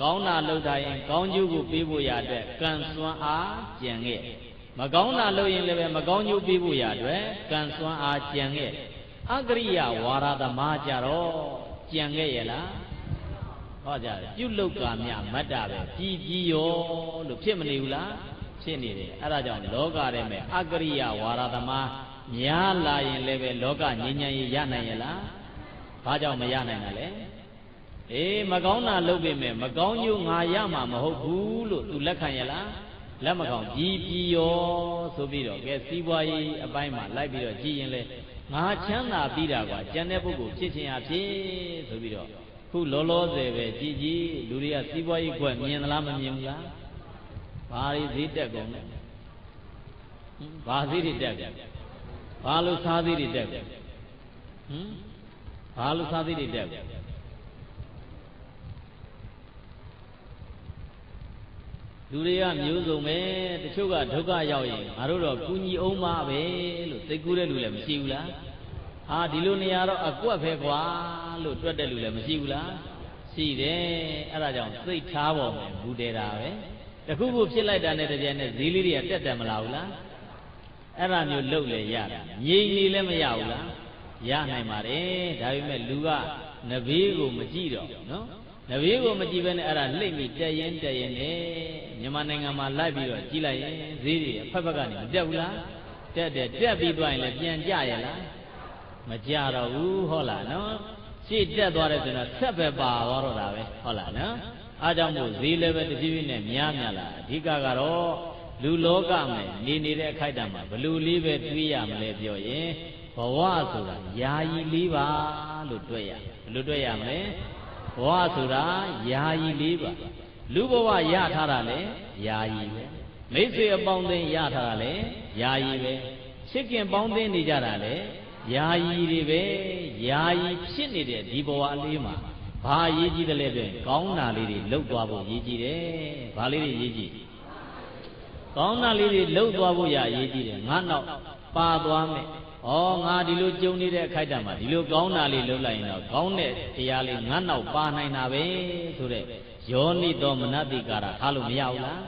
ကောင်းတာလုပ်တာရင်ကောင်းကျိုးကိုပေးဖို့ရတဲ့ကံစွမ်းအားကြံခဲ့မကောင်းတာလုပ်ရင်လည်းပဲမကောင်းကျိုးပေးဖို့ရတဲ့ကံစွမ်းအားကြံခဲ့အကရိယဝါရသမားကြတော့ကြံခဲ့ရလားဟောကြတယ်ပြုလုကာမြမတ္တပဲပြည်ပြည်ရောလို့ဖြစ်မနေဘူးလားဖြစ်နေတယ်အဲ့ဒါကြောင့်လောကထဲမှာအကရိယဝါရသမားများလာရင်လည်းပဲလောကငြိမ်းချမ်းရေးရနိုင်ရလားဘာကြောင့်မရနိုင်တာလဲ အေးမကောင်းတာလုပ်ပေမဲ့မကောင်းညို့ငါရမှာမဟုတ်ဘူးလို့ तू လက်ခံရလားလက်မကောင်းပြည်ပြည်ရောဆိုပြီးတော့ကဲစီးပွားရေးအပိုင်းမှာလိုက်ပြီးတော့ကြည်ရင်လေငါချမ်းသာပြီးတာကွာကျန်တဲ့ပုဂ္ဂိုလ်ဖြစ်ခြင်းအဖြစ်ဆိုပြီးတော့ခုလောလောဆယ်ပဲကြည်ကြည်လူတွေကစီးပွားရေးကွက်မြင်သလားမမြင်ဘူးလားဘာတွေဈေးတက်ကုန်လဲဘာဈေးတွေတက်ကြဘာလို့စားသေးတွေတက်ကြဟမ်ဘာလို့စားသေးတွေတက်ကြ လူတွေကမျိုးစုံပဲတချို့ကဒုက္ခရောက်ရင်ငါတို့တော့ကုညီအောင်ပါပဲလို့သိကူးတဲ့လူလည်းမရှိဘူးလားဟာဒီလိုနေရာတော့အကွက်ပဲကွာလို့တွက်တဲ့လူလည်းမရှိဘူးလားရှိတယ်အဲ့ဒါကြောင့်စိတ်ထားပေါ်မှာဘူးတဲတာပဲတခုခုဖြစ်လိုက်တာနဲ့တပြိုင်နက်ဈေးလေးတွေကတက်တယ်မလားဘူးလားအဲ့ဒါမျိုးလုပ်လေရတာငြိမ်နေလည်းမရဘူးလားရနိုင်ပါတယ်ဒါပေမဲ့လူကနဘေးကိုမကြည့်တော့နော် နဘေးကိုမကြည့်ဘဲနဲ့အဲ့ဒါလှိမ့်ပြီးတက်ရင်တက်ရင်နဲ့မြန်မာနိုင်ငံမှာလိုက်ပြီးတော့ကြည့်လိုက်ရင်ဈေးတွေအဖက်ဖက်ကနေမတက်ဘူးလားတက်တယ်တက်ပြီးသွားရင်လည်းပြန်ကြရလားမကြတော့ဘူးဟုတ်လားနော်ရှေ့တက်သွားတယ်ဆိုတော့ဆက်ပဲပါသွားတော့တာပဲဟုတ်လားနော်အားကြောင့်မို့ဈေးလည်းပဲတဖြည်းဖြည်းနဲ့များများလာအဓိကကတော့လူလောကမှာနေနေတဲ့အခိုက်အတန့်မှာဘလူလေးပဲတွေးရမလဲပြောရင်ဘဝဆိုတာယာယီလေးပါလို့တွေ့ရဘယ်လိုတွေ့ရမလဲ ဘဝဆိုတာယာယီလေးပါလူဘဝရထားတာလေယာယီပဲမိတ်ဆွေအပေါင်းအသင်းရထားတာလေယာယီပဲချစ်ခင်ပေါင်းသင်းနေကြတာလေယာယီတွေပဲယာယီဖြစ်နေတဲ့ဒီဘဝအလေးမှာဘာရေးကြည့်တယ်လဲပြောရင်ကောင်းတာလေးတွေလှုပ်သွားဖို့ရေးကြည့်တယ်ဘာလေးတွေရေးကြည့်ကောင်းတာလေးတွေလှုပ်သွားဖို့ရရေးကြည့်တယ်ငါနောက်ပါသွားမယ် ဩငါဒီလိုကြုံနေတဲ့အခိုက်အတန့်မှာဒီလိုကောင်းတာလေးလှုပ်လိုက်ရင်တော့ကောင်းတဲ့တရားလေးငါနောက်ပါနိုင်တာပဲဆိုတဲ့ယောနိတော်မနတိကာရထားလို့မရဘူးလား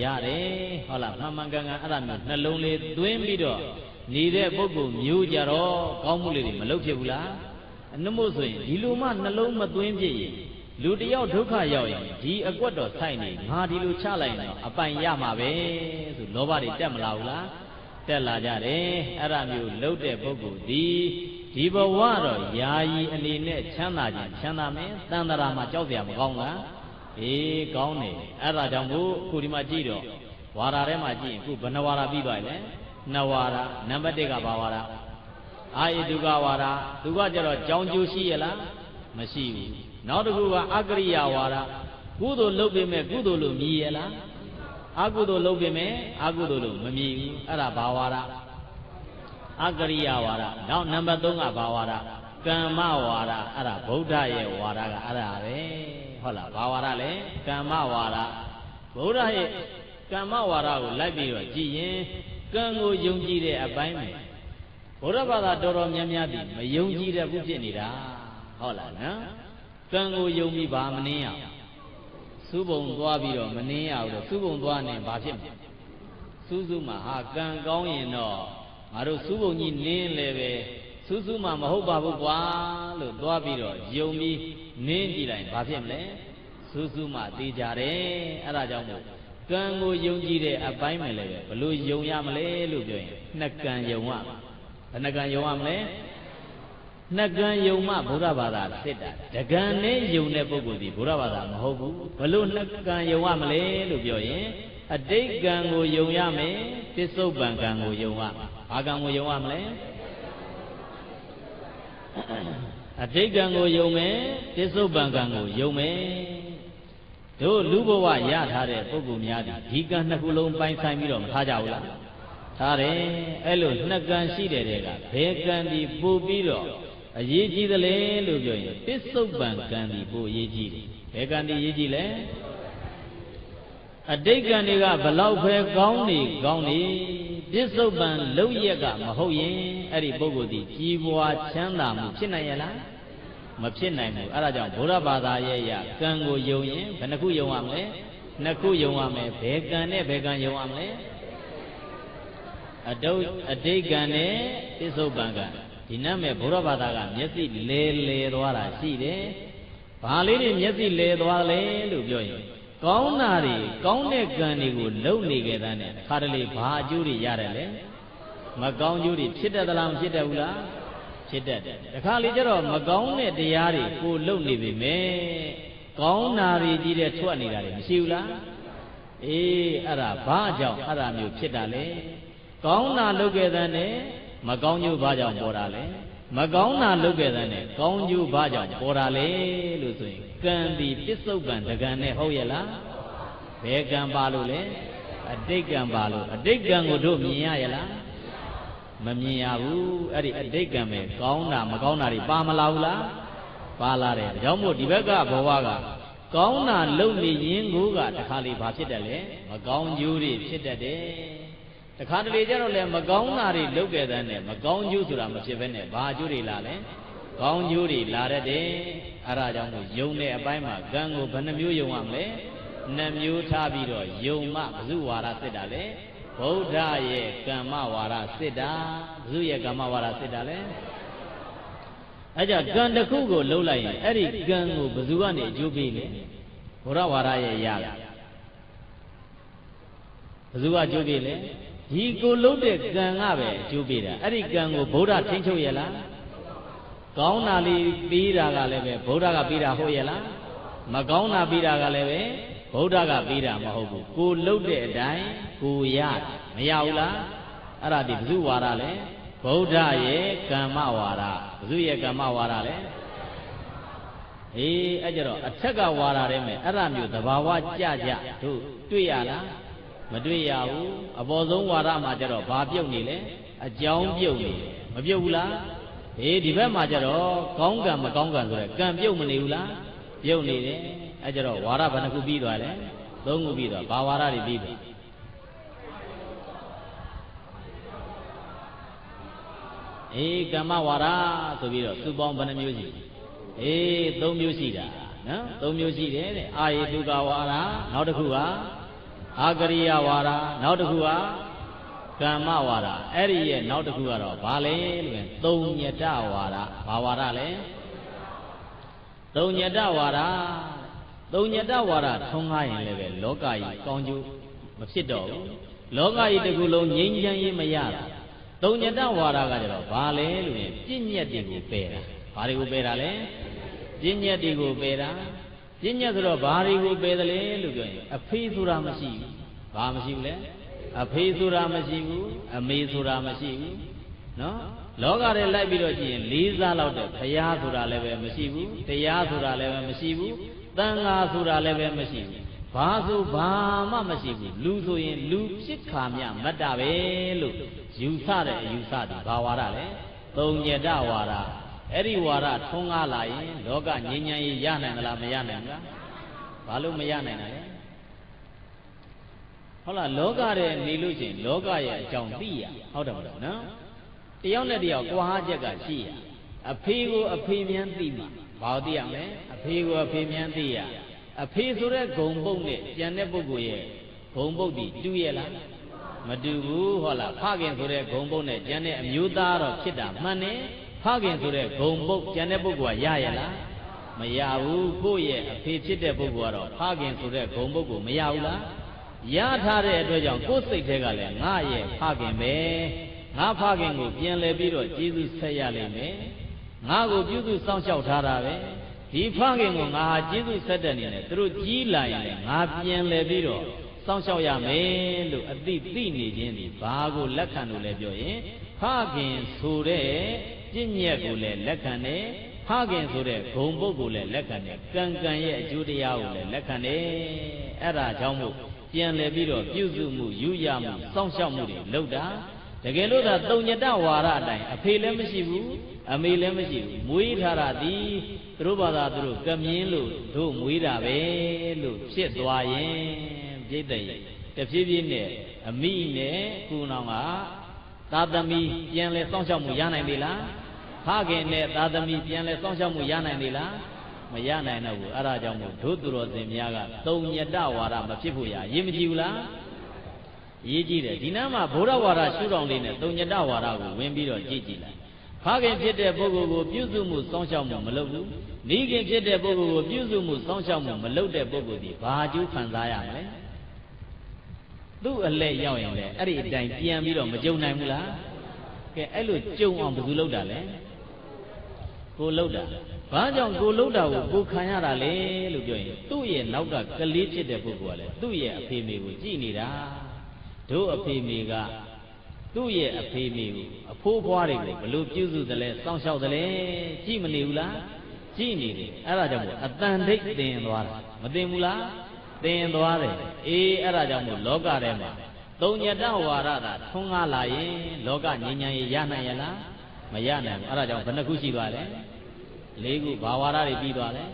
ရတယ်ဟုတ်လားမှန်မှန်ကန်ကန်အဲ့ဒါမျိုးနှလုံးလေးသွင်းပြီးတော့နေတဲ့ပုဂ္ဂိုလ်မျိုးကြတော့ကောင်းမှုလေးတွေမလုပ်ဖြစ်ဘူးလားအနမို့ဆိုရင်ဒီလိုမှနှလုံးမသွင်းဖြစ်ရင်လူတယောက်ဒုက္ခရောက်ရင်ဒီအကွက်တော်ဆိုင်နေငါဒီလိုချလိုက်ရင်တော့အပိုင်ရမှာပဲဆိုလောဘတွေတက်မလာဘူးလား တက်လာကြတယ်အဲ့ဒါမျိုးလှုပ်တဲ့ပုဂ္ဂိုလ်ဒီဒီဘဝတော့ယာယီအနေနဲ့ချမ်းသာခြင်းချမ်းသာမယ်တန်တရာမှာကြောက်ရမကောင်းလားအေးကောင်းတယ်အဲ့ဒါကြောင့်မို့ခုဒီမှာကြည့်တော့ဝါရာထဲမှာကြည့်ရင်ခုဘဏဝါရာပြီးပါလေနဝါရာနံပါတ်1ကဘာဝါရာအာယတုကဝါရာသူကကြတော့ကြောင်းကျိုးရှိရလားမရှိဘူးနောက်တစ်ခုကအကရိယာဝါရာကုသိုလ်လုပ်ပေမဲ့ကုသိုလ်လို့မြည်ရလား အကုသိုလ်လုပ်ပေမဲ့အကုသိုလ်လို့မမြည်ဘူးအဲ့ဒါဘာဝါရာအကရိယာဝါဒနောက်နံပါတ်3ကဘာဝါဒကမ္မဝါဒအဲ့ဒါဗုဒ္ဓရဲ့ဝါဒကအဲ့ဒါပဲဟုတ်လားဘာဝါဒလဲကမ္မဝါဒဗုဒ္ဓရဲ့ကမ္မဝါဒကိုလိုက်ပြီးတော့ကြည်ရင်ကံကိုယုံကြည်တဲ့အပိုင်းပဲဗုဒ္ဓဘာသာတော်တော်များများဒီမယုံကြည်တဲ့ခုဖြစ်နေတာဟုတ်လားနော်ကံကိုယုံပြီးဘာမနှင်းရ စုပုံသွားပြီးတော့မနှင်းရဘူးတော့စုပုံသွားနေဘာဖြစ်မလဲစူးစူးမှာဟာကံကောင်းရင်တော့ငါတို့စူးပုံကြီးနင်းလည်းပဲစူးစူးမှမဟုတ်ပါဘူးကွာလို့သွားပြီးတော့ယုံပြီးနင်းကြည့်လိုက်ဘာဖြစ်မလဲစူးစူးမှသိကြတယ်အဲ့ဒါကြောင့်မို့ကံကိုယုံကြည်တဲ့အပိုင်းမယ်လည်းပဲဘလို့ယုံရမလဲလို့ပြောရင်နှစ်ကံယုံရဘယ်နှကံယုံရမလဲ နှစ်ကံယုံမှဗုဒ္ဓဘာသာစစ်တာတကံနဲ့ယုံတဲ့ပုဂ္ဂိုလ်ဒီဗုဒ္ဓဘာသာမဟုတ်ဘူးဘလို့နှစ်ကံယုံရမလဲလို့ပြောရင်အတိတ်ကံကိုယုံရမယ်ပစ္စုပန်ကံကိုယုံရဘာကံကိုယုံရမလဲအတိတ်ကံကိုယုံမယ်ပစ္စုပန်ကံကိုယုံမယ်တို့လူဘဝရထားတဲ့ပုဂ္ဂိုလ်များဒီဒီကံနှစ်ခုလုံးပိုင်ဆိုင်ပြီးတော့မထားကြဘူးလားထားတယ်အဲ့လိုနှစ်ကံရှိတဲ့တဲ့ကဘယ်ကံဒီပို့ပြီးတော့ အရေးကြီးသလဲလို့ပြောရင်ပစ္စုပန်ကံဒီပို့အရေးကြီးတယ်ဘယ်ကံဒီအရေးကြီးလဲအတိတ်ကံတွေကဘလောက်ပဲကောင်းနေကောင်းနေပြစ္ဆုတ်ပံလုံရက်ကမဟုတ်ရင်အဲ့ဒီပုဂ္ဂိုလ်ဒီကြီးပွားချမ်းသာမှုဖြစ်နိုင်ရလားမဖြစ်နိုင်ဘူးအဲ့ဒါကြောင့်ဗုဒ္ဓဘာသာရဲ့အရာကံကိုယုံရင်ဘယ်နှခုယုံရမလဲနှစ်ခုယုံရမယ်ဘယ်ကံနဲ့ဘယ်ကံယုံရမလဲအတုအတိတ်ကံနဲ့ပစ္စုပန်ကံ ဒီနတ်မဲ့ဘုရားဘာသာကမျက်စိလဲလဲသွားတာရှိတယ်။ဘာလေးတွေမျက်စိလဲသွားလဲလို့ပြောရင်ကောင်းတာတွေကောင်းတဲ့ကံတွေကိုလုံနေကြတဲ့နဲ့ခါတလေဘာအကျိုးတွေရတယ်လဲမကောင်းကျိုးတွေဖြစ်တတ်သလားမဖြစ်တတ်ဘူးလားဖြစ်တတ်တယ်။တခါလေကျတော့မကောင်းတဲ့တရားတွေကိုလုံနေပြီမဲ့ကောင်းတာတွေကြီးတဲ့ထွက်နေတာတွေမရှိဘူးလားအေးအဲ့ဒါဘာကြောင့်အဲ့ဒါမျိုးဖြစ်တာလဲကောင်းတာလုပ်ခဲ့တဲ့နဲ့ မကောင်းကျိုးဘာကြောင့်ပေါ်တာလဲမကောင်းတာလုပ်ခဲ့တဲ့နဲ့ကောင်းကျိုးဘာကြောင့်ပေါ်တာလဲလို့ဆိုရင်ကံဒီပစ္စုပန်တကံနဲ့ဟုတ်ရဲ့လားဘယ်ကံပါလို့လဲအတိတ်ကံပါလို့အတိတ်ကံကိုတို့မြင်ရရဲ့လားမမြင်ရဘူးအဲ့ဒီအတိတ်ကံပဲကောင်းတာမကောင်းတာတွေပါမလာဘူးလားပါလာတယ်ဒါကြောင့်မို့ဒီဘက်ကဘဝကကောင်းတာလုပ်နေရင်ကိုကတခါလေဘာဖြစ်တယ်လဲမကောင်းကျိုးတွေဖြစ်တတ်တယ် တခါတလေကျတော့လည်းမကောင်းတာတွေလုပ်ခဲ့တဲ့နဲ့မကောင်းကျိုးဆိုတာမဖြစ်ဘဲနဲ့ဘာကျိုးတွေလာလဲကောင်းကျိုးတွေလာတတ်တယ်အဲ့ဒါကြောင့်မို့ယုံတဲ့အပိုင်းမှာကံကိုဘယ်နှမျိုးယုံရမလဲနှစ်မျိုးထားပြီးတော့ယုံမှဘု து ဝါဒစစ်တာလေဗုဒ္ဓရဲ့ကမ္မဝါဒစစ်တာဘု து ရဲ့ကမ္မဝါဒစစ်တာလေအဲ့ကြကံတစ်ခုကိုလှုပ်လိုက်ရင်အဲ့ဒီကံကိုဘယ်သူကနေအကျိုးပေးလဲဘုရားဝါဒရဲ့ရလာဘယ်သူကအကျိုးပေးလဲ ဒီကိုလှုပ်တဲ့ကံကပဲအကျိုးပေးတာအဲ့ဒီကံကိုဗုဒ္ဓထိန်းချုပ်ရလားကောင်းတာလေးပြီးတာကလည်းပဲဗုဒ္ဓကပြီးတာဟုတ်ရဲ့လားမကောင်းတာပြီးတာကလည်းပဲဗုဒ္ဓကပြီးတာမဟုတ်ဘူးကိုလှုပ်တဲ့အတိုင်းကိုရမရဘူးလားအဲ့ဒါဒီဘု து ဝါဒလဲဗုဒ္ဓရဲ့ကမ္မဝါဒဘု து ရဲ့ကမ္မဝါဒလဲအေးအဲ့ကြတော့အထက်ကဝါဒထဲမှာအဲ့ဒါမျိုးသဘာဝကြကြတို့တွေ့ရလား မတွေ့ရဘူးအပေါ်ဆုံးဝါဒမှာကျတော့ဘာပြုတ်နေလဲအကြောင်းပြုတ်နေမပြုတ်ဘူးလားအေးဒီဘက်မှာကျတော့ကောင်းကံမကောင်းကံဆိုရဲကံပြုတ်မနေဘူးလားပြုတ်နေတယ်အဲကျတော့ဝါဒဘယ်နှခုပြီးသွားလဲသုံးခုပြီးသွားဘာဝါဒတွေပြီးသွားအေးကမ္မဝါဒဆိုပြီးတော့သူပေါင်းဘယ်နှမျိုးရှိအေးသုံးမျိုးရှိတာနော်သုံးမျိုးရှိတယ်တဲ့အာယေတုကဝါဒနောက်တစ်ခုက အာကရိယဝါဒနောက်တစ်ခုကကမ္မဝါဒအဲ့ဒီရဲ့နောက်တစ်ခုကတော့ဘာလဲလို့သုံးညတဝါဒဘာဝါဒလဲသုံးညတဝါဒသုံးညတဝါဒထုံးကားရင်လည်းပဲလောကကြီးကောင်းကျိုးမဖြစ်တော့ဘူးလောကကြီးတစ်ခုလုံးငြိမ်းချမ်းရေးမရတာသုံးညတဝါဒကကြတော့ဘာလဲလို့ရင်ပြည့်ညက်တွေကိုပယ်တာဘာတွေကိုပယ်တာလဲပြည့်ညက်တွေကိုပယ်တာ ပြည့်ညက်ဆိုတော့ဘာတွေကိုပယ်တယ်လဲလို့ပြောရင်အဖေးဆိုတာမရှိဘူးဘာမရှိဘူးလဲအဖေးဆိုတာမရှိဘူးအမေဆိုတာမရှိဘူးနော်လောကထဲလိုက်ပြီးတော့ကြည့်ရင်လေးစားလောက်တဲ့ဘုရားဆိုတာလည်းပဲမရှိဘူးတရားဆိုတာလည်းပဲမရှိဘူးတန်ဃာဆိုတာလည်းပဲမရှိဘူးဘာဆိုဘာမှမရှိဘူးလူဆိုရင်လူဖြစ်ခါမြမတ္တပဲလို့ယူဆတဲ့အယူဆဒီဘာဝါဒလဲသုံးညတဝါဒ အဲ့ဒီဝါဒထွန်းကားလာရင်လောကငြိမ်းချမ်းရေးရနိုင်သလားမရနိုင်ဘူးလားဘာလို့မရနိုင်တာလဲဟုတ်လားလောကရဲ့နေလို့ရှိရင်လောကရဲ့အကြောင်းသိရဟုတ်တယ်မဟုတ်နော်တယောက်နဲ့တယောက်ကွာဟချက်ကရှိရအဖေကိုအဖေမြန်းသိမှာဘာလို့သိရမလဲအဖေကိုအဖေမြန်းသိရအဖေဆိုတဲ့ဂုံပုတ်နဲ့ကြံတဲ့ပုဂ္ဂိုလ်ရဲ့ဂုံပုတ်ဒီတူရဲ့လားမတူဘူးဟုတ်လားဖခင်ဆိုတဲ့ဂုံပုတ်နဲ့ကြံတဲ့အမျိုးသားတော့ဖြစ်တာမှန်တယ်ဖ ခင်ဆိုတဲ့ဂုံပုတ်ကြံတဲ့ပုဂ္ဂိုလ်ကရရဲ့လားမရဘူးကိုယ့်ရဲ့အဖေဖြစ်တဲ့ပုဂ္ဂိုလ်ကတော့ဖခင်ဆိုတဲ့ဂုံပုတ်ကိုမရဘူးလားရထားတဲ့အတွက်ကြောင့်ကိုယ်စိတ်ထဲကလည်းငါရဲ့ဖခင်ပဲငါဖခင်ကိုပြန်လဲပြီးတော့ကျေးဇူးဆက်ရလိမ့်မယ်ငါကိုပြုစုစောင့်ရှောက်ထားတာပဲဒီဖခင်ကိုငါဟာကျေးဇူးဆက်တဲ့နေနဲ့သူတို့ကြီးလာရင်လည်းငါပြန်လဲပြီးတော့စောင့်ရှောက်ရမယ်လို့အတိသိနေခြင်းဒီဘာကိုလက်ခံလို့လဲပြောရင်ဖခင်ဆိုတဲ့ ပြည့်ညက်ကိုလည်းလက်ခံတယ်ဖခင်ဆိုတဲ့ဂုံပုတ်ကိုလည်းလက်ခံတယ်ကံကံရဲ့အကျိုးတရားကိုလည်းလက်ခံတယ်အဲ့ဒါကြောင့်မို့ပြန်လဲပြီးတော့ပြုစုမှုယူရမှုစောင့်ရှောက်မှုတွေလုပ်တာတကယ်လို့သာတုံညတဝါရအတိုင်းအဖေလည်းမရှိဘူးအမေလည်းမရှိဘူးမွေးထားတာဒီသူတို့ဘာသာသူတို့ကမြင်းလို့တို့မွေးတာပဲလို့ဖြစ်သွားရင်ပြိတ္တိတဖြည်းဖြည်းနဲ့အမိနဲ့ကုနောင်က သာသမီပြန်လဲစောင့်ရှောက်မှုရနိုင်ပြီလားဖခင်နဲ့သာသမီပြန်လဲစောင့်ရှောက်မှုရနိုင်သေးလားမရနိုင်တော့ဘူးအဲ့ဒါကြောင့်မို့ဒုသူတော်စင်များကသုံညတဝါဒမဖြစ်ဖို့ရရေးမကြည့်ဘူးလားရေးကြည့်တယ်ဒီနားမှာဘုရားဝါဒရှုတော်လေးနဲ့သုံညတဝါဒကိုဝင်ပြီးတော့ကြည့်ကြည့်လိုက်ဖခင်ဖြစ်တဲ့ပုဂ္ဂိုလ်ကိုပြုစုမှုစောင့်ရှောက်မှုမလုပ်ဘူးမိခင်ဖြစ်တဲ့ပုဂ္ဂိုလ်ကိုပြုစုမှုစောင့်ရှောက်မှုမလုပ်တဲ့ပုဂ္ဂိုလ်ဒီဘာအကျိုးခံစားရမလဲ သူ့အလဲရောက်ရင်လေအဲ့ဒီအတိုင်းပြန်ပြီးတော့မကြုံနိုင်ဘူးလားကဲအဲ့လိုကြုံအောင်ဘယ်သူလုပ်တာလဲကိုလုပ်တာဘာကြောင့်ကိုလုပ်တာကိုကိုခံရတာလဲလို့ပြောရင်သူ့ရဲ့နောက်ကကလေးဖြစ်တဲ့ပုဂ္ဂိုလ်ကလည်းသူ့ရဲ့အဖေမေကိုကြည်နေတာတို့အဖေမေကသူ့ရဲ့အဖေမေကိုအဖိုးဖွားတွေကိုဘလို့ပြုစုသလဲစောင့်ရှောက်သလဲကြည်မနေဘူးလားကြည်နေတယ်အဲ့ဒါကြောင့်မို့အတန်ဒိတ်သင်သွားတာမသင်ဘူးလား သင်သွားတယ်အေးအဲ့ဒါကြောင့်မို့လောကထဲမှာသုံးညတဝါရတာထွန်းကားလာရင်လောကငြိမ်းချမ်းရေးရနိုင်ရလားမရနိုင်ဘူးအဲ့ဒါကြောင့်ဘယ်နှခုရှိသွားလဲလေးခုဘာဝါဒတွေပြီးသွားလဲ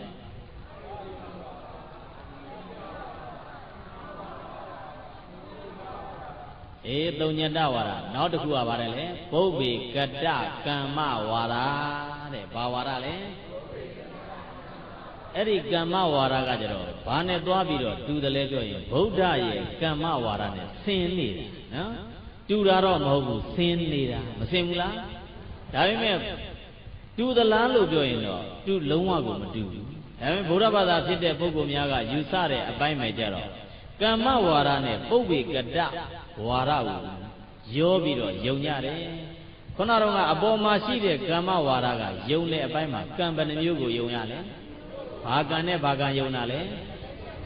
အေးသုံးညတဝါဒနောက်တစ်ခုကပါတယ်လေပုဗ္ဗေကတ္တကမ္မဝါဒတဲ့ဘာဝါဒလဲ အဲ့ဒီကမ္မဝါဒကကြတော့ဘာနဲ့သွားပြီးတော့တူတယ်လဲပြောရင်ဗုဒ္ဓရဲ့ကမ္မဝါဒနဲ့ဆင်းနေတာနော်တူတာတော့မဟုတ်ဘူးဆင်းနေတာမဆင်းဘူးလားဒါပေမဲ့တူသလားလို့ပြောရင်တော့တူလုံးဝကိုမတူဘူးဒါပေမဲ့ဗုဒ္ဓဘာသာဖြစ်တဲ့ပုဂ္ဂိုလ်များကယူဆတဲ့အပိုင်းပဲကြတော့ကမ္မဝါဒနဲ့ပုဗ္ဗေကတ္တဝါဒကိုရောပြီးတော့ယုံကြတယ်ခုနတော့ကအပေါ်မှာရှိတဲ့ကမ္မဝါဒကယုံတဲ့အပိုင်းမှာကံပဏမျိုးကိုယုံရလဲ ဘာကံနဲ့ဘာကံယုံတာလဲ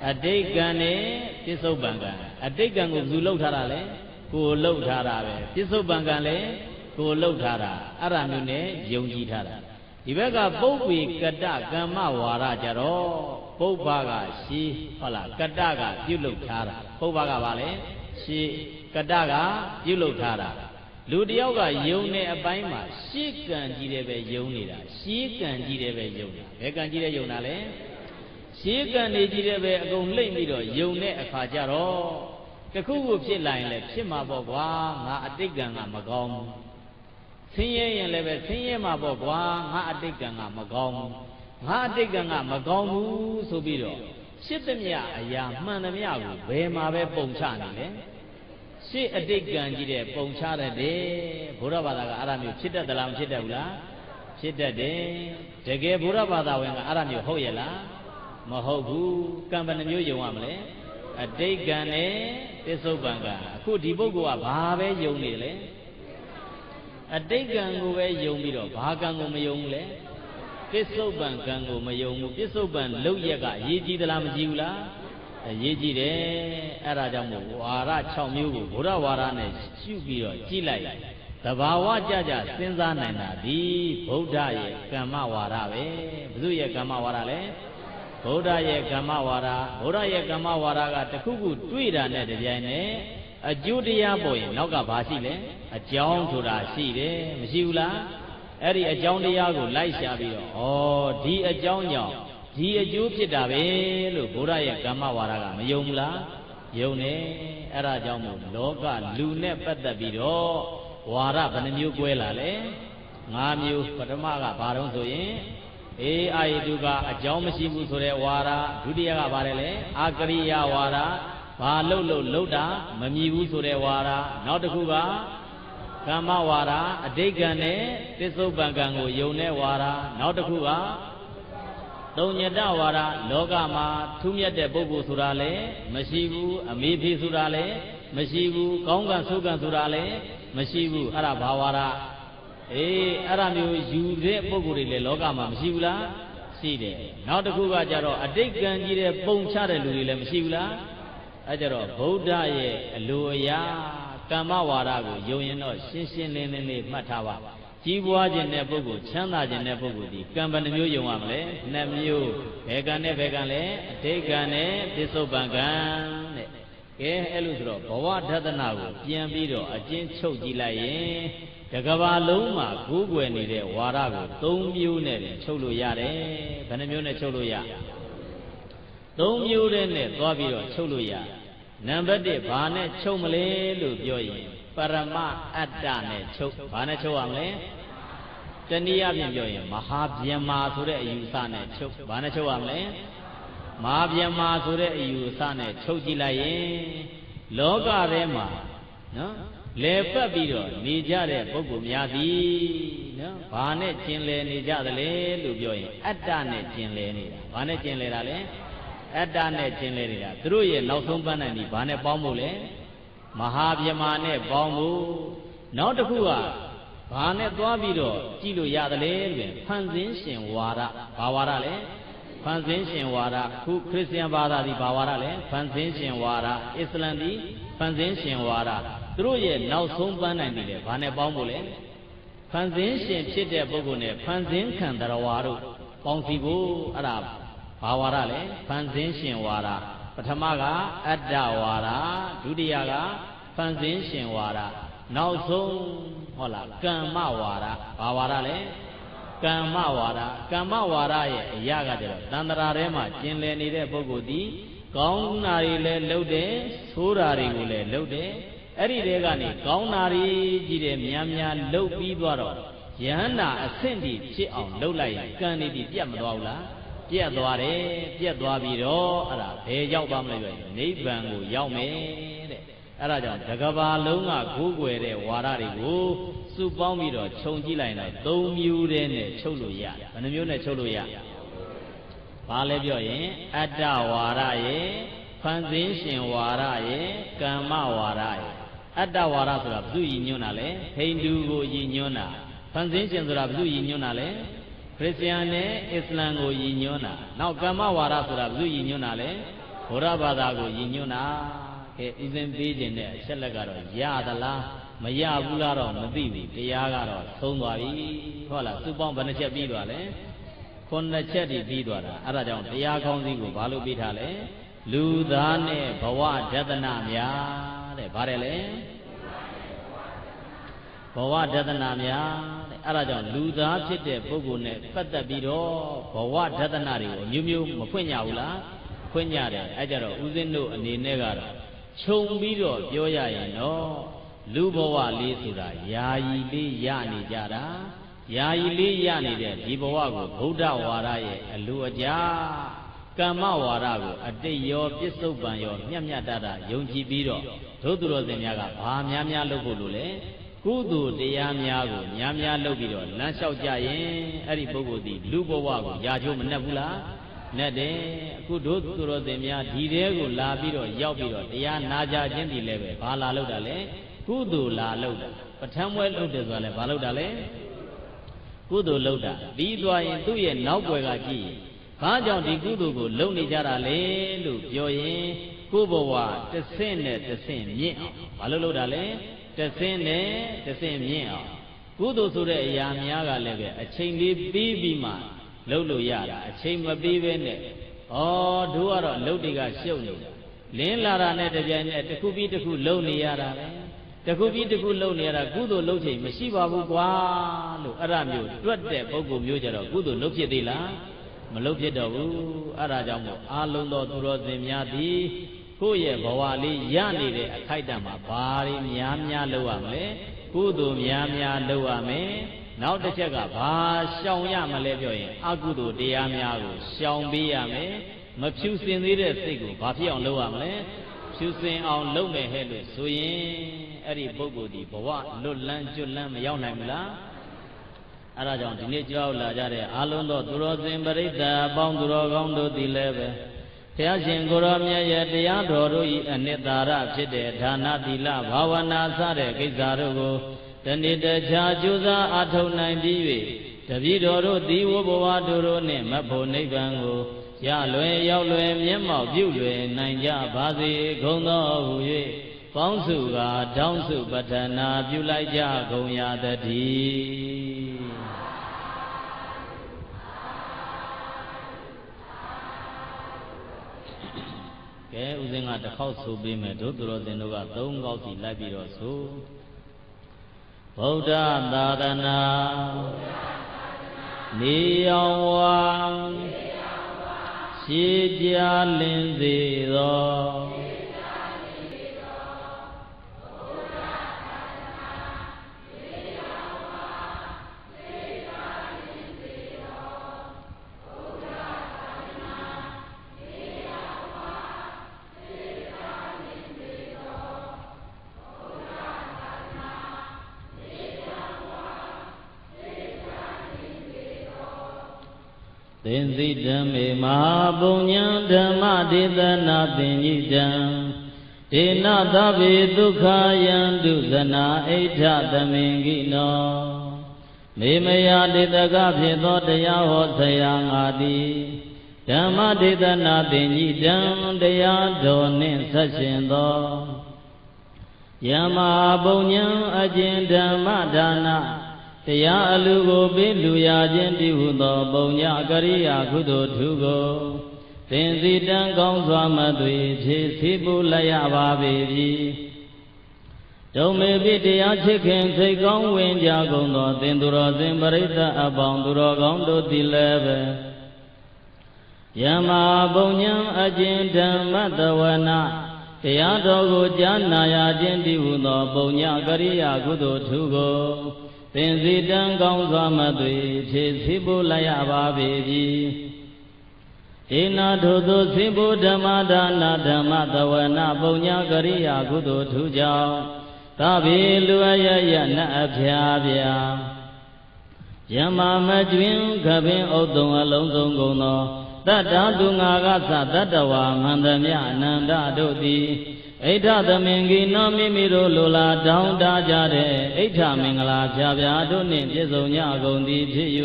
အတိတ်ကံနဲ့ပြစ္ဆုတ်ပံကံအတိတ်ကံကိုဘယ်သူလှုပ်ထားတာလဲကိုလှုပ်ထားတာပဲပြစ္ဆုတ်ပံကံလည်းကိုလှုပ်ထားတာအဲ့ဒါမျိုးနဲ့ယုံကြည်ထားတာဒီဘက်ကပုပ္ပေကတကမ္မဝါဒကြတော့ပုပ္ပါကရှိဟုတ်လားကတကပြုတ်လုထားတာပုပ္ပါကဘာလဲရှိကတကပြုတ်လုထားတာ လူတယောက်ကယုံတဲ့အပိုင်းမှာရှေ့ကံကြီးတယ်ပဲယုံနေတာရှေးကံကြီးတယ်ပဲယုံတာဘယ်ကံကြီးတယ်ယုံတာလဲရှေးကံနေကြီးတယ်ပဲအကုန်လှိမ့်ပြီးတော့ယုံတဲ့အခါကျတော့တခုခုဖြစ်လာရင်လည်းဖြစ်မှာပေါ့ကွာငါအတိတ်ကံကမကောင်းဘူးဆင်းရဲရင်လည်းပဲဆင်းရဲမှာပေါ့ကွာငါအတိတ်ကံကမကောင်းဘူးငါအတိတ်ကံကမကောင်းဘူးဆိုပြီးတော့ရှစ်သမျှအရာမှန်သမျှကိုဘယ်မှာပဲပုံချနေလဲ ရှေ့အတိတ်ကံကြီးတဲ့ပုံချတတ်တယ်ဘုရားဘာသာကအဲ့ဒါမျိုးဖြစ်တတ်သလားမဖြစ်တတ်ဘူးလားဖြစ်တတ်တယ်တကယ်ဘုရားဘာသာဝင်ကအဲ့ဒါမျိုးဟုတ်ရဲ့လားမဟုတ်ဘူးကံဘယ်နှမျိုးယုံရမလဲအတိတ်ကံနဲ့ပစ္စုပန်ကံအခုဒီပုဂ္ဂိုလ်ကဘာပဲယုံနေလဲအတိတ်ကံကိုပဲယုံပြီးတော့ဘာကံကိုမယုံဘူးလဲပစ္စုပန်ကံကိုမယုံဘူးပစ္စုပန်လောက်ရက်ကအရေးကြီးသလားမကြီးဘူးလား အရေးကြီးတယ်အဲ့ဒါကြောင့်မို့ဝါရ6မျိုးကိုဘုရားဝါဒနဲ့ရှုပြီးတော့ကြည့်လိုက်တဘာဝကြကြစဉ်းစားနိုင်တာဒီဗုဒ္ဓရဲ့ကမ္မဝါဒပဲဘုသူရဲ့ကမ္မဝါဒလဲဗုဒ္ဓရဲ့ကမ္မဝါဒဗုဒ္ဓရဲ့ကမ္မဝါဒကတခုခုတွေ့တာနဲ့တပြိုင်နက်အကျိုးတရားပေါ်ရင်နောက်ကဘာရှိလဲအကြောင်းဆိုတာရှိတယ်မရှိဘူးလားအဲ့ဒီအကြောင်းတရားကိုလိုက်ရှာပြီးတော့ဩဒီအကြောင်းကြောင့် ဒီအကျိုးဖြစ်တာပဲလို့ဘုရားရဲ့ကမ္မဝါဒကမယုံဘူးလားယုံတယ်အဲ့ဒါကြောင့်မို့လောကလူနဲ့ပတ်သက်ပြီးတော့ဝါဒဘယ်နှမျိုးကွဲလာလဲ၅မျိုးပထမကဘာတုံးဆိုရင်အေးအာယတုကအကြောင်းမရှိဘူးဆိုတဲ့ဝါဒဒုတိယကဘာလဲလဲအာကရိယဝါဒဘာလှုပ်လှုပ်လှုပ်တာမမြည်ဘူးဆိုတဲ့ဝါဒနောက်တစ်ခုကကမ္မဝါဒအတိတ်ကံနဲ့ပစ္စုပန်ကံကိုယုံတဲ့ဝါဒနောက်တစ်ခုက သုံးညတဝါဒလောကမှာထူးမြတ်တဲ့ပုဂ္ဂိုလ်ဆိုတာလည်းမရှိဘူးအမေဖေဆိုတာလည်းမရှိဘူးကောင်းကံဆိုးကံဆိုတာလည်းမရှိဘူးအဲ့ဒါဘာဝါဒအေးအဲ့ဒါမျိုးယူတဲ့ပုဂ္ဂိုလ်တွေလည်းလောကမှာမရှိဘူးလားရှိတယ်နောက်တစ်ခုကကြတော့အတိတ်ကံကြီးတဲ့ပုံချတဲ့လူတွေလည်းမရှိဘူးလားအဲ့ကြတော့ဗုဒ္ဓရဲ့အလိုအရာကမ္မဝါဒကိုယုံရင်တော့ရှင်းရှင်းလင်းလင်းလေးမှတ်ထားပါ ကြီးပွားခြင်းတဲ့ပုဂ္ဂိုလ်ချမ်းသာခြင်းတဲ့ပုဂ္ဂိုလ်ဒီကံဘယ်နှမျိုးယုံရမလဲနှစ်မျိုးဘယ်ကံနဲ့ဘယ်ကံလဲအတိတ်ကံနဲ့ပစ္စုပန်ကံတဲ့ကဲအဲ့လိုဆိုတော့ဘဝဒသနာကိုပြန်ပြီးတော့အကျဉ်းချုပ်ကြည့်လိုက်ရင်တကဘာလုံးမှာကိုးကွယ်နေတဲ့ဝါဒကို၃မျိုးနဲ့ချုပ်လို့ရတယ်ဘယ်နှမျိုးနဲ့ချုပ်လို့ရ၃မျိုးနဲ့သွားပြီးတော့ချုပ်လို့ရနံပါတ်1ဘာနဲ့ချုပ်မလဲလို့ပြောရင်ပရမအတ္တနဲ့ချုပ်ဘာနဲ့ချုပ်ရမလဲပ တနည်းအားဖြင့်ပြောရင်မဟာဗျမ္မာဆိုတဲ့အယူအဆနဲ့ချုပ်ဘာနဲ့ချုပ်ရမလဲမဟာဗျမ္မာဆိုတဲ့အယူအဆနဲ့ချုပ်ကြည့်လိုက်ရင်လောကထဲမှာနော်လဲပတ်ပြီးတော့နေကြတဲ့ပုဂ္ဂိုလ်များသည်နော်ဘာနဲ့ကျင်လည်နေကြသလဲလို့ပြောရင်အတ္တနဲ့ကျင်လည်နေတာဘာနဲ့ကျင်လည်တာလဲအတ္တနဲ့ကျင်လည်နေတာသူတို့ရဲ့နောက်ဆုံးပန်းနိုင်ဒီဘာနဲ့ပေါင်းဖို့လဲမဟာဗျမာနဲ့ပေါင်းဖို့နောက်တစ်ခုက ဘာနဲ့သွားပြီးတော့ကြည့်လို့ရတယ်လေလို့ဖန်ဆင်းရှင်ဝါဒဘာဝါဒလဲဖန်ဆင်းရှင်ဝါဒခုခရစ်ယာန်ဘာသာဒီဘာဝါဒလဲဖန်ဆင်းရှင်ဝါဒအစ္စလမ်ဒီဖန်ဆင်းရှင်ဝါဒသူတို့ရဲ့နောက်ဆုံးပန်းနိုင်တယ်လေဘာနဲ့ပေါင်းဖို့လဲဖန်ဆင်းရှင်ဖြစ်တဲ့ပုဂ္ဂိုလ်နဲ့ဖန်ဆင်းခံတရားဝါတို့ပေါင်းစီဖို့အဲ့ဒါဘာဝါဒလဲဖန်ဆင်းရှင်ဝါဒပထမကအတ္တဝါဒဒုတိယကဖန်ဆင်းရှင်ဝါဒနောက်ဆုံး ဟုတ်လားကမ္မဝါဒဘာဝါဒလဲကမ္မဝါဒကမ္မဝါဒရဲ့အရာကကြတော့တန်ត្រာထဲမှာကျင်လည်နေတဲ့ပုဂ္ဂိုလ်ဒီကောင်းတာတွေလည်းလုပ်တယ်ဆိုးတာတွေကိုလည်းလုပ်တယ်အဲ့ဒီတဲကနေကောင်းတာတွေကြီးတယ်များများလုပ်ပြီးသွားတော့ယဟန္တာအဆင့်ဒီဖြစ်အောင်လုပ်လိုက်ရင်ကံနေပြီပြတ်မသွားဘူးလားပြတ်သွားတယ်ပြတ်သွားပြီးတော့အဲ့ဒါဘယ်ရောက်သွားမလဲပြောရင်နိဗ္ဗာန်ကိုရောက်မယ်တဲ့ အဲ့ဒါကြောင့်တကဘာလုံးကကိုးကွယ်တဲ့ဝါဒတွေကိုစုပေါင်းပြီးတော့ခြုံကြည့်လိုက်တော့၃မျိုးတည်းနဲ့ချုပ်လို့ရဘယ်နှမျိုးနဲ့ချုပ်လို့ရဘာလဲပြောရင်အတ္တဝါဒရေဖန်ဆင်းရှင်ဝါဒရေကမ္မဝါဒရေအတ္တဝါဒဆိုတာဘုသူရည်ညွှန်းတာလေဟိန္ဒူကိုရည်ညွှန်းတာဖန်ဆင်းရှင်ဆိုတာဘုသူရည်ညွှန်းတာလေခရစ်ယာန်နဲ့အစ္စလာမ်ကိုရည်ညွှန်းတာနောက်ကမ္မဝါဒဆိုတာဘုသူရည်ညွှန်းတာလေဘုရားဘာသာကိုရည်ညွှန်းတာ ကဲဥစဉ်ပေးခြင်းတဲ့အချက်လက်ကတော့ရသလားမရဘူးလားတော့မသိဘူးတရားကတော့သုံးသွားပြီဟုတ်လားသူပေါင်းဘယ်နှချက်ပြီးသွားလဲခုနှစ်ချက်တည်ပြီးသွားတာအဲ့ဒါကြောင့်တရားကောင်းစီကိုဘာလို့ပြီးထားလဲလူသားနဲ့ဘဝဒသနာများတဲ့ဗါတယ်လေဘဝဒသနာများတဲ့အဲ့ဒါကြောင့်လူသားဖြစ်တဲ့ပုဂ္ဂိုလ်နဲ့ပတ်သက်ပြီးတော့ဘဝဒသနာတွေကိုအမျိုးမျိုးမဖွင့်ကြဘူးလားဖွင့်ကြတယ်အဲ့ကြတော့ဦးဇင်းတို့အနေနဲ့ကတော့ ခြုံပြီးတော့ပြောရရင်တော့လူဘဝလေးဆိုတာယာယီလေးရနေကြတာယာယီလေးရနေတဲ့ဒီဘဝကိုဗုဒ္ဓဝါဒရဲ့အလိုအကျကမ္မဝါဒကိုအတိတ်ရောပြစ္ဆုတ်ပံရောမျက်မျက်တတယုံကြည်ပြီးတော့ဒုသူတော်စင်များကဘာများများလုပ်ဖို့လို့လဲကုသိုလ်တရားများကိုများများလုပ်ပြီးတော့လမ်းလျှောက်ကြရင်အဲ့ဒီပုဂ္ဂိုလ်ဒီလူဘဝကိုယာချိုးမနှက်ဘူးလား နဲ့တယ်အခုတို့သူတော်စင်များဒီတဲကိုလာပြီးတော့ရောက်ပြီးတော့တရားနာကြခြင်းဒီလည်းပဲဘာလာလို့တာလဲကုသိုလ်လာလို့တာပဋ္ဌာန်းပွဲလုပ်တယ်ဆိုတာလဲဘာလို့တာလဲကုသိုလ်လုပ်တာပြီးသွားရင်သူ့ရဲ့နောက်ွယ်ကကြည့်ရင်ဘာကြောင့်ဒီကုသိုလ်ကိုလုပ်နေကြတာလဲလို့ပြောရင်ကိုယ်ဘဝတဆင့်နဲ့တဆင့်မြင့်အောင်ဘာလို့လုပ်တာလဲတဆင့်နဲ့တဆင့်မြင့်အောင်ကုသိုလ်ဆိုတဲ့အရာများကလည်းပဲအချိန်လေးပြီးပြီးမှ လုပ်လို့ရတာအချိန်မပြီးပဲနဲ့ဩတို့ကတော့လုပ်တွေကရှုပ်နေတာလင်းလာတာနဲ့တပြိုင်နက်တစ်ခုပြီးတစ်ခုလုပ်နေရတာပဲတခုပြီးတခုလုံနေရတာကုသိုလ်လုပ်ချိန်မရှိပါဘူးကွာလို့အဲ့ဒါမျိုးတွက်တဲ့ပုဂ္ဂိုလ်မျိုးကြတော့ကုသိုလ်လုပ်ဖြစ်သေးလားမလုပ်ဖြစ်တော့ဘူးအဲ့ဒါကြောင့်မို့အာလုံးသောသူတော်စင်များသည်ကိုယ့်ရဲ့ဘဝလေးရနေတဲ့အခိုက်အတန့်မှာဘာတွေများများလုပ်ရမလဲကုသိုလ်များများလုပ်ရမယ် နောက်တစ်ချက်ကဘာရှောင်ရမလဲပြောရင်အကုသိုလ်တရားများကိုရှောင်ပေးရမယ်မဖြူစင်သေးတဲ့စိတ်ကိုဘာဖြစ်အောင်လုပ်ရမလဲဖြူစင်အောင်လုပ်မယ်ဟဲ့လို့ဆိုရင်အဲ့ဒီပုဂ္ဂိုလ်ဒီဘဝလွတ်လန်းကျွတ်လန်းမရောက်နိုင်ဘူးလားအဲ့ဒါကြောင့်ဒီနေ့ကြောက်လာကြတဲ့အာလုံးသောသူတော်စင်ပရိသတ်အပေါင်းသူတော်ကောင်းတို့သည်လည်းပဲဘုရားရှင်ကိုရောမြတ်ရဲ့တရားတော်တို့ဤအနှစ်သာရဖြစ်တဲ့ဌာနသီလဘာဝနာစတဲ့ကိစ္စတို့ကို တဏိတခြားကြိုးစားအထောက်နိုင်ပြီး၍တပည့်တော်တို့ဒီဝဘဝတို့တို့နှင့်မဖို့နိဗ္ဗာန်ကိုရလွယ်ရောက်လွယ်မျက်မှောက်ပြုလွယ်နိုင်ကြပါစေကုန်သောဟူ၍ပေါင်းစုကတောင်းစုပဋ္ဌနာပြုလိုက်ကြကုန်ရသတည်းကဲဥစဉ်ကတစ်ခေါက်ဆိုပေးမယ်တို့သူတော်စင်တို့ကသုံးခေါက်စီလိုက်ပြီးတော့ဆို ဗုဒ္ဓသာသနာနေအောင်ဝါရှေးကြလင်းစေသောသ မ္မေမဟာပုညံဓမ္မဒေသနာသင်္ညိတံဒေနသဗ္ဗေဒုက္ခယံဒုသနာအိဋ္ဌသမင်ကိနောမေမယဒေတကဖြစ်သောတရားဟောဆရာငါသည်ဓမ္မဒေသနာသင်္ညိတံတရားတော်နှင့်ဆက်ရှင်သောယမဟာပုညံအကျဉ်ဓမ္မဒါနာ တရားအလူကိုပေးလူရခြင်းတည်ဟုသောပုံညကရိယာကုသိုလ်ထူကိုသင်စီတံကောင်းစွာမသွေဖြည့်ဆည်းပူလိုက်ရပါပေပြီဒုံမေပိတရားချစ်ခင်စိတ်ကောင်းဝင်ကြကုန်သောသင်သူတော်စင်ပရိသတ်အပေါင်းသူတော်ကောင်းတို့သည်လည်းပဲယမပုံညံအကျဉ်ဓမ္မတဝနာ တရားတော်ကိုကြားနာရခြင်းတည်ဟုသောပုံညကရိယာကုသိုလ်ထူကိုသင်စီတံကောင်းစွာမသွေဖြည့်ဆည်းဖို့လိုက်ရပါပေပြီဧနာထိုသို့ဆင်းဖို့ဓမ္မဒါနာဓမ္မတဝနာပုံညာကရိယာကုသိုလ်ထူကြောင့်သဗ္ဗေလူအယယနအဖျားဗျာယမမကျွင်ကပင်ဥတုံအလုံးစုံကုန်သော တတ္တသူငါကသတတ္တဝါမန္တမြအနန္တတို့သည်ဣဋ္ဌသမင်္ဂိနောမိမိတို့လိုလားတောင်းတကြတဲ့ဣဋ္ဌမင်္ဂလာဖြာဖြာတို့နှင့်ပြည့်စုံကြကုန်သည်ဖြစ်၍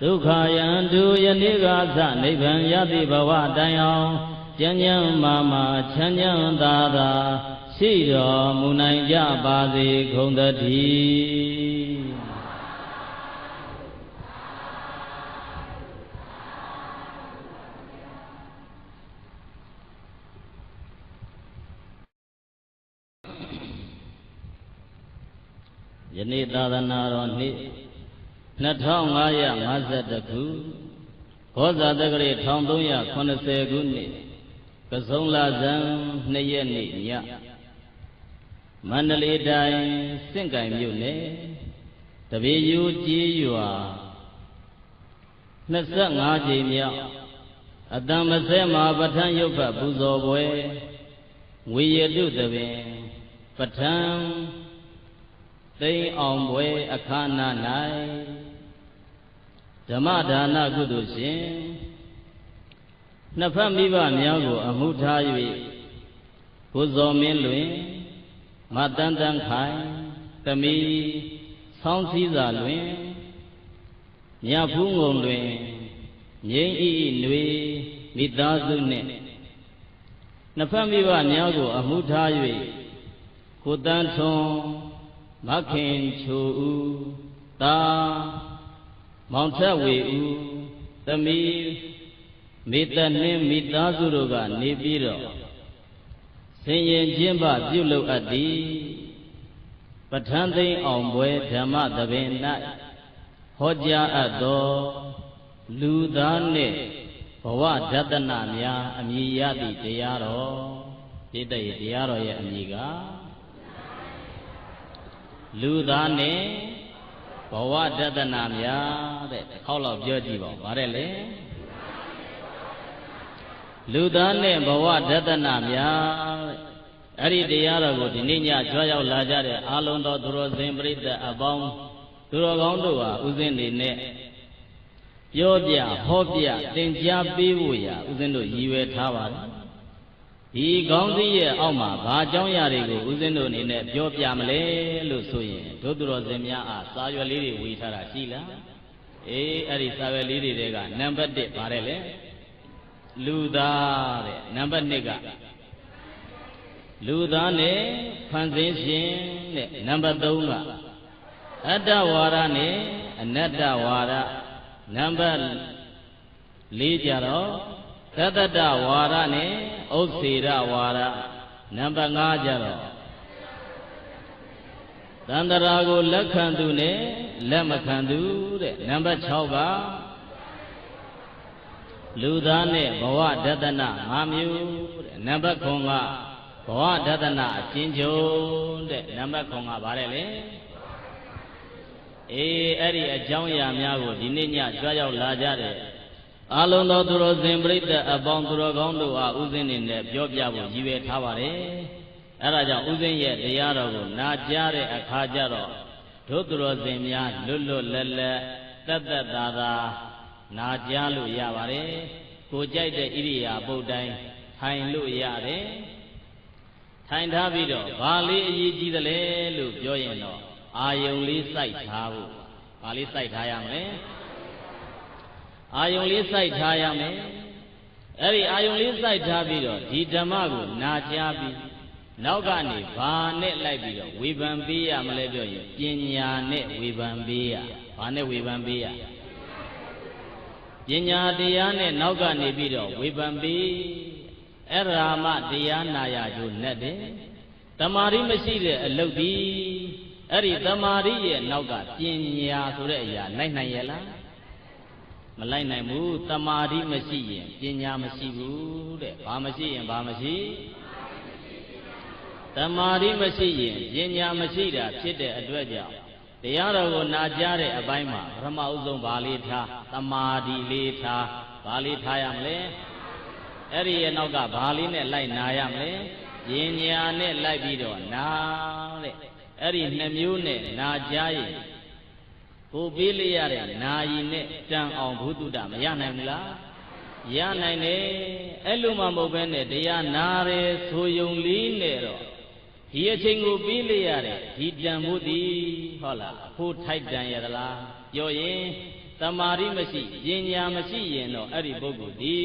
ဒုက္ခယံတုယနေ့ကသနိဗ္ဗာန်ယတိဘဝတိုင်အောင်ကျမ်းကျမ်းမာမာချမ်းချမ်းသာသာရှိတော်မူနိုင်ကြပါစေကုန်သတည်း ယနေ့သာသနာတော်နှစ်2552ခုဘောဇာတက္ကရာ1380ခုနှစ်ကစုံလာဇန်2ရက်နေ့ညမန္တလေးတိုင်းစင့်ကင်မြို့နယ်တပေယူကြီးရွာ25ကြိမ်မြောက်အတံမဆဲမှာပဋ္ဌာန်းရုပ်ဖတ်ပူဇော်ပွဲဝေယတုတပင်ပဋ္ဌာန်း သိမ့်အောင်ပွဲအခါနာ၌ဓမ္မဒါနကုသိုလ်ရှင်နှစ်ဖက်မိဘများကို အမှုထား၍ကိုဇော်မင်းလွင်မတန်တန်ခိုင်တမီဆောင်းစည်းစာလွင်မြဖူးငုံလွင်ငိမ့်ဤဤຫນွေမိသားစုနှင့်နှစ်ဖက်မိဘများကို အမှုထား၍ကိုတန်းထွန် မခင်ချိုဦးတာမောင်ထက်ဝေဦးသမီးမိတ္တနှင်းမိသားစုတို့ကနေပြီးတော့ဆင်ရင်ချင်းပပြုလုပ်အပ်သည်ပဋ္ဌာန်းသိမ်းအောင်ပွဲဓမ္မသဘင်၌ဟောကြားအပ်သောလူသားနှင့်ဘဝဒတနာများအမည်ရသည့်တရားတော်ဒီတည်းတရားတော်ရဲ့အမည်က လူသားနဲ့ဘဝတဒနာများတဲ့တစ်ခေါက်လောက်ပြောကြည့်ပါဦးဗါတဲ့လေလူသားနဲ့ဘဝတဒနာများတဲ့အဲ့ဒီတရားတော်ကိုဒီနေ့ညကြွရောက်လာကြတဲ့အာလုံးတော်သူတော်စင်ပြိတ္တအပေါင်းသူတော်ကောင်းတို့ဟာဥစဉ်နေနဲ့ပြောပြဟောပြသင်ကြားပေးဖို့ရာဥစဉ်တို့ရည်ရွယ်ထားပါတယ် ဒီကောင်းစည်းရဲ့အောက်မှာဘာအကြောင်းအရာတွေကိုဦးဇင်းတို့အနေနဲ့ပြောပြမလဲလို့ဆိုရင်ဒုသူတော်စင်များအားစာရွက်လေးတွေဝေထားတာရှိလားအေးအဲ့ဒီစာရွက်လေးတွေကနံပါတ်1ပါတယ်လေလူသားတဲ့နံပါတ်2ကလူသားနဲ့ဖန်ဆင်းရှင်တဲ့နံပါတ်3ကအတ္တဝါဒနဲ့အနတ္တဝါဒနံပါတ်4ကြတော့ သတ္တတဝါဒနဲ့ဥစ္စေရဝါဒနံပါတ်5ကျတော့သန္တရာကိုလက်ခံသူနဲ့လက်မခံသူတဲ့နံပါတ်6ကလူသားနဲ့ဘဝဒသနာ5မျိုးတဲ့နံပါတ်9ကဘဝဒသနာအချင်းချုပ်တဲ့နံပါတ်9ကဗါတယ်လေအေးအဲ့ဒီအကြောင်းအရာများကိုဒီနေ့ညကြွရောက်လာကြတဲ့ အလုံးသောသူတော်စင်ပြိတ္တအပေါင်းသူတော်ကောင်းတို့အားဥစဉ်နေနဲ့ပြောပြဖို့ရည်ရွယ်ထားပါတယ်။အဲဒါကြောင့်ဥစဉ်ရဲ့တရားတော်ကိုနာကြားတဲ့အခါကျတော့တို့သူတော်စင်များလွတ်လွတ်လပ်လပ်တတ်တတ်သာသာနာကြားလို့ရပါတယ်ကိုကြိုက်တဲ့ဣရိယာပုတ်တိုင်းထိုင်လို့ရတယ်ထိုင်ထားပြီးတော့ဘာလေးအရေးကြီးသလဲလို့ပြောရင်တော့အာယုံလေးစိုက်ထားဖို့ဘာလေးစိုက်ထားရမလဲ အာယုံလေးစိုက်ထားရမယ်အဲ့ဒီအာယုံလေးစိုက်ထားပြီးတော့ဒီဓမ္မကိုနာကြားပြီးနောက်ကနေဘာနဲ့လိုက်ပြီးတော့ဝေဖန်ပေးရမလဲပြောရင်ပညာနဲ့ဝေဖန်ပေးရဘာနဲ့ဝေဖန်ပေးရပညာတရားနဲ့နောက်ကနေပြီးတော့ဝေဖန်ပေးအဲ့ဒါမှတရားနာရကျိုးနဲ့တယ်တမာရီမရှိတဲ့အလုတ်ဒီအဲ့ဒီတမာရီရဲ့နောက်ကပညာဆိုတဲ့အရာနိုင်နိုင်ရဲ့လား မလိုက်နိုင်ဘူးတမာရီမရှိရင်ပညာမရှိဘူးတဲ့ဘာမရှိရင်ဘာမရှိတမာရီမရှိရင်ပညာမရှိတာဖြစ်တဲ့အတွက်ကြောင့်တရားတော်ကိုနာကြားတဲ့အပိုင်းမှာပထမဥဆုံးဘာလေးထားတမာဒီလေးထားဘာလေးထားရမလဲအဲ့ဒီရဲ့နောက်ကဘာလေးနဲ့လိုက်နာရမလဲပညာနဲ့လိုက်ပြီးတော့နာတဲ့အဲ့ဒီနှစ်မျိုးနဲ့နာကြားရင် ကိုပေးလိုက်ရတဲ့နာယီနဲ့တန်အောင်ဘုသူတ္တမရနိုင်ဘူးလားရနိုင်တယ်အဲ့လိုမှမဟုတ်ဘဲနဲ့တရားနာတယ်ဆိုယုံလေးနဲ့တော့ဒီအချိန်ကိုပြီးလိုက်ရတဲ့ဒီတန်ဖို့ဒီဟုတ်လားအဖို့ထိုက်တန်ရသလားပြောရင်တမာရီမရှိပညာမရှိရင်တော့အဲ့ဒီပုဂ္ဂိုလ်ဒီ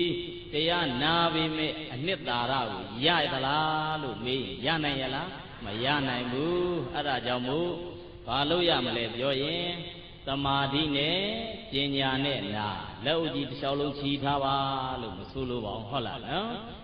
တရားနာပေမဲ့အနှစ်သာရကိုရရသလားလို့မေးရင်ရနိုင်ရလားမရနိုင်ဘူးအဲ့ဒါကြောင့်မို့ဘာလို့ရမလဲပြောရင် တမာတိနဲ့ပညာနဲ့နာလက်ဥကြီးတစ်လျှောက်လုံးချီထားပါလို့မဆိုလိုပါဘူးဟုတ်လားနော်